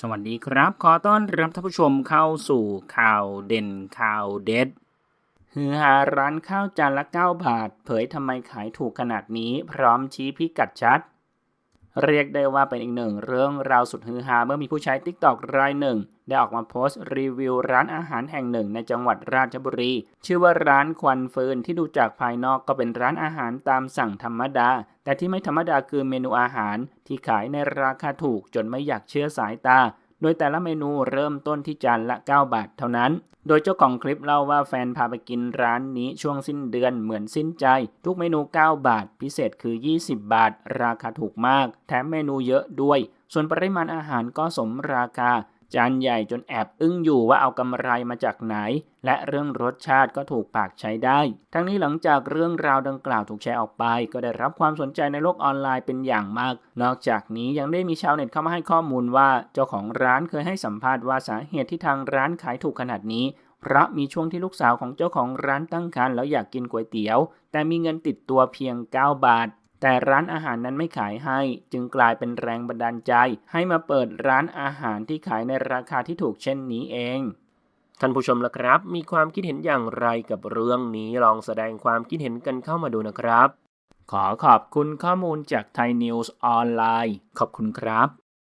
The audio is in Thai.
สวัสดีครับ ขอต้อนรับท่านผู้ชมเข้าสู่ข่าวเด่นข่าวเด็ดฮือฮาร้านข้าวจานละ 9 บาท เผยทำไมขายถูกขนาดนี้ พร้อมชี้พิกัดชัด เรียกได้ว่าเป็นอีกหนึ่งเรื่องราวสุดฮือฮาเมื่อมีผู้ใช้ TikTok รายหนึ่ง ได้ออกมาโพสต์รีวิวร้านอาหารแห่งหนึ่งในจังหวัดราชบุรี ชื่อว่าร้านควันฟืนที่ดูจากภายนอกก็เป็นร้านอาหารตามสั่งธรรมดา แต่ที่ไม่ธรรมดาคือเมนูอาหารที่ขายในราคาถูกจนไม่อยากเชื่อสายตา โดยแต่ละเมนูเริ่มต้นที่จานละ 9 บาทเท่านั้น โดยเจ้าของคลิปเล่าว่าแฟนพาไปกินร้านนี้ช่วงสิ้นเดือนเหมือนสิ้นใจ ทุกเมนู 9 บาท พิเศษคือ 20 บาท ราคาถูกมาก แถมเมนูเยอะด้วย ส่วนปริมาณอาหารก็สมราคา จานใหญ่จนแอบอึ้งอยู่ว่าเอากำไรมาจากไหน และเรื่องรสชาติก็ถูกปากใช้ได้ ทั้งนี้หลังจากเรื่องราวดังกล่าวถูกแชร์ออกไป ก็ได้รับความสนใจในโลกออนไลน์เป็นอย่างมาก นอกจากนี้ยังได้มีชาวเน็ตเข้ามาให้ข้อมูลว่า เจ้าของร้านเคยให้สัมภาษณ์ว่าสาเหตุที่ทางร้านขายถูกขนาดนี้เพราะมีช่วงที่ลูกสาวของเจ้าของร้านตั้งครรภ์แล้วอยากกินก๋วยเตี๋ยว แต่มีเงินติดตัวเพียง 9 บาท แต่ร้านอาหารนั้นไม่ขายให้ จึงกลายเป็นแรงบันดาลใจ ให้มาเปิดร้านอาหารที่ขายในราคาที่ถูกเช่นนี้เองท่านผู้ชมละครับ มีความคิดเห็นอย่างไรกับเรื่องนี้ลองแสดงความคิดเห็นกันเข้ามาดูนะครับ ขอขอบคุณข้อมูลจากไทยนิวส์ออนไลน์ขอบคุณครับ